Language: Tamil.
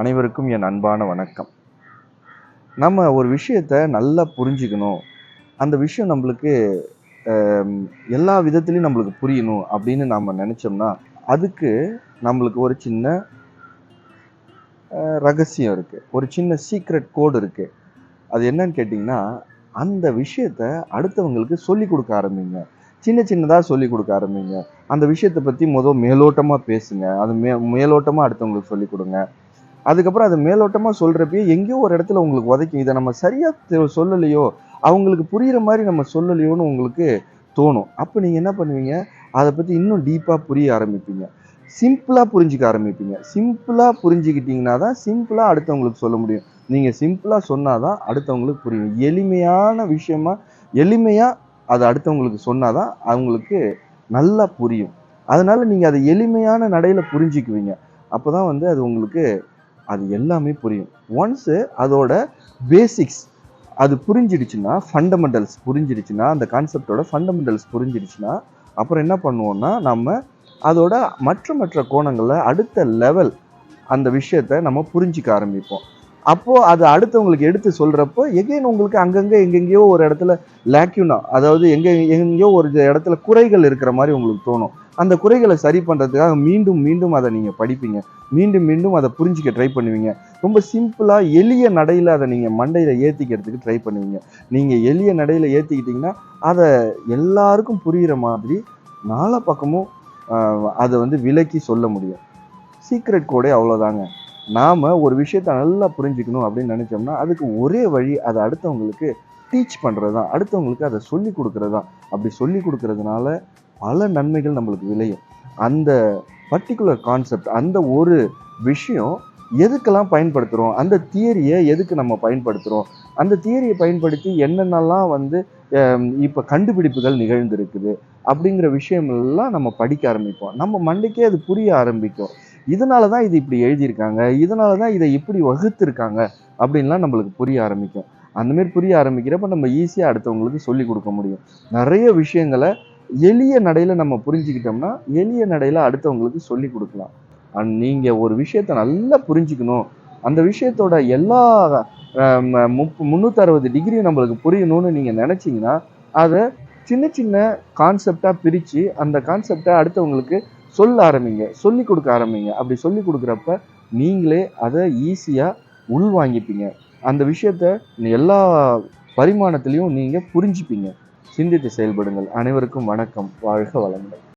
அனைவருக்கும் என் அன்பான வணக்கம். நம்ம ஒரு விஷயத்த நல்லா புரிஞ்சுக்கணும். அந்த விஷயம் நம்மளுக்கு எல்லா விதத்துலையும் நம்மளுக்கு புரியணும் அப்படின்னு நம்ம நினச்சோம்னா அதுக்கு நம்மளுக்கு ஒரு சின்ன ரகசியம் இருக்குது ஒரு சின்ன சீக்ரெட் கோடு இருக்குது அது என்னன்னு கேட்டிங்கன்னா அந்த விஷயத்த அடுத்தவங்களுக்கு சொல்லி கொடுக்க ஆரம்பிங்க. சின்ன சின்னதாக சொல்லி கொடுக்க ஆரம்பிங்க. அந்த விஷயத்தை பற்றி முதல் மேலோட்டமாக பேசுங்க. அது மே மேலோட்டமாக அடுத்தவங்களுக்கு சொல்லி கொடுங்க. அதுக்கப்புறம் அது மேலோட்டமாக சொல்கிறப்பயே எங்கேயோ ஒரு இடத்துல உங்களுக்கு உதைக்கும். இதை நம்ம சரியாக சொல்லலையோ அவங்களுக்கு புரிகிற மாதிரி நம்ம சொல்லலையோன்னு உங்களுக்கு தோணும். அப்போ நீங்கள் என்ன பண்ணுவீங்க? அதை பற்றி இன்னும் டீப்பாக புரிய ஆரம்பிப்பீங்க. சிம்பிளாக புரிஞ்சிக்க ஆரம்பிப்பீங்க. சிம்பிளாக புரிஞ்சுக்கிட்டீங்கன்னா தான் சிம்பிளாக அடுத்தவங்களுக்கு சொல்ல முடியும். நீங்கள் சிம்பிளாக சொன்னால் தான் அடுத்தவங்களுக்கு புரியும். எளிமையான விஷயமா எளிமையாக அதை அடுத்தவங்களுக்கு சொன்னால் தான் அவங்களுக்கு நல்லா புரியும். அதனால் நீங்கள் அதை எளிமையான நடையில் புரிஞ்சுக்குவீங்க. அப்போ தான் வந்து அது உங்களுக்கு அது எல்லாமே புரியும். ஒன்ஸு அதோட பேசிக்ஸ் அது புரிஞ்சிடுச்சுன்னா ஃபண்டமெண்டல்ஸ் புரிஞ்சிடுச்சுன்னா அந்த கான்செப்டோட ஃபண்டமெண்டல்ஸ் புரிஞ்சிடுச்சுன்னா அப்புறம் என்ன பண்ணுவோம்னா நம்ம அதோட மற்ற மற்ற கோணங்களில் அடுத்த லெவல் அந்த விஷயத்த நம்ம புரிஞ்சிக்க ஆரம்பிப்போம். அப்போது அது அடுத்தவங்களுக்கு எடுத்து சொல்கிறப்போ எகைன் உங்களுக்கு அங்கங்கே எங்கெங்கேயோ ஒரு இடத்துல லேக்யூனா அதாவது எங்கே எங்கேயோ ஒரு இடத்துல குறைகள் இருக்கிற மாதிரி உங்களுக்கு தோணும். அந்த குறைகளை சரி பண்ணுறதுக்காக மீண்டும் மீண்டும் அதை நீங்கள் படிப்பீங்க. மீண்டும் மீண்டும் அதை புரிஞ்சிக்க ட்ரை பண்ணுவீங்க. ரொம்ப சிம்பிளாக எளிய நடையில் அதை நீங்கள் மண்டையில் ஏற்றிக்கிறதுக்கு ட்ரை பண்ணுவீங்க. நீங்கள் எளிய நடையில் ஏற்றிக்கிட்டிங்கன்னா அதை எல்லாருக்கும் புரிகிற மாதிரி நாலா பக்கமும் அதை வந்து விலக்கி சொல்ல முடியும். சீக்ரெட் கோடே அவ்வளோதாங்க நாம் ஒரு விஷயத்தை நல்லா புரிஞ்சுக்கணும் அப்படின்னு நினச்சோம்னா அதுக்கு ஒரே வழி அதை அடுத்தவங்களுக்கு டீச் பண்ணுறது தான் அடுத்தவங்களுக்கு அதை சொல்லி கொடுக்குறது தான் அப்படி சொல்லி கொடுக்கறதுனால பல நன்மைகள் நம்மளுக்கு விளையும். அந்த பர்டிகுலர் கான்செப்ட் அந்த ஒரு விஷயம் எதுக்கெல்லாம் பயன்படுத்துகிறோம் அந்த தியரியை எதுக்கு நம்ம பயன்படுத்துகிறோம் அந்த தியரியை பயன்படுத்தி என்னென்னலாம் வந்து இப்போ கண்டுபிடிப்புகள் நிகழ்ந்திருக்குது அப்படிங்கிற விஷயமெல்லாம் நம்ம படிக்க ஆரம்பிப்போம். நம்ம மண்டைக்கே அது புரிய ஆரம்பிக்கும். இதனால தான் இது இப்படி எழுதியிருக்காங்க. இதனால தான் இதை இப்படி வகுத்திருக்காங்க அப்படின்லாம் நம்மளுக்கு புரிய ஆரம்பிக்கும். அந்தமாரி புரிய ஆரம்பிக்கிறப்ப நம்ம ஈஸியாக அடுத்தவங்களுக்கு சொல்லி கொடுக்க முடியும். நிறைய விஷயங்களை எளிய நடையில் நம்ம புரிஞ்சுக்கிட்டோம்னா எளிய நடையில் அடுத்தவங்களுக்கு சொல்லி கொடுக்கலாம். அண்ட் நீங்கள் ஒரு விஷயத்தை நல்லா புரிஞ்சுக்கணும். அந்த விஷயத்தோட எல்லா ஆம், முப் முந்நூற்றறுபது டிகிரி நம்மளுக்கு புரியணும்னு நீங்கள் நினச்சிங்கன்னா அதை சின்ன சின்ன கான்செப்டாக பிரித்து அந்த கான்செப்டை அடுத்தவங்களுக்கு சொல்ல ஆரம்பிங்க. சொல்லி கொடுக்க ஆரம்பிங்க. அப்படி சொல்லி கொடுக்குறப்ப நீங்களே அதை ஈஸியாக உள்வாங்கிப்பீங்க. அந்த விஷயத்த எல்லா பரிமாணத்துலேயும் நீங்கள் புரிஞ்சுப்பீங்க. சிந்தித்து செயல்படுங்கள். அனைவருக்கும் வணக்கம். வாழ்க வளமுடன்.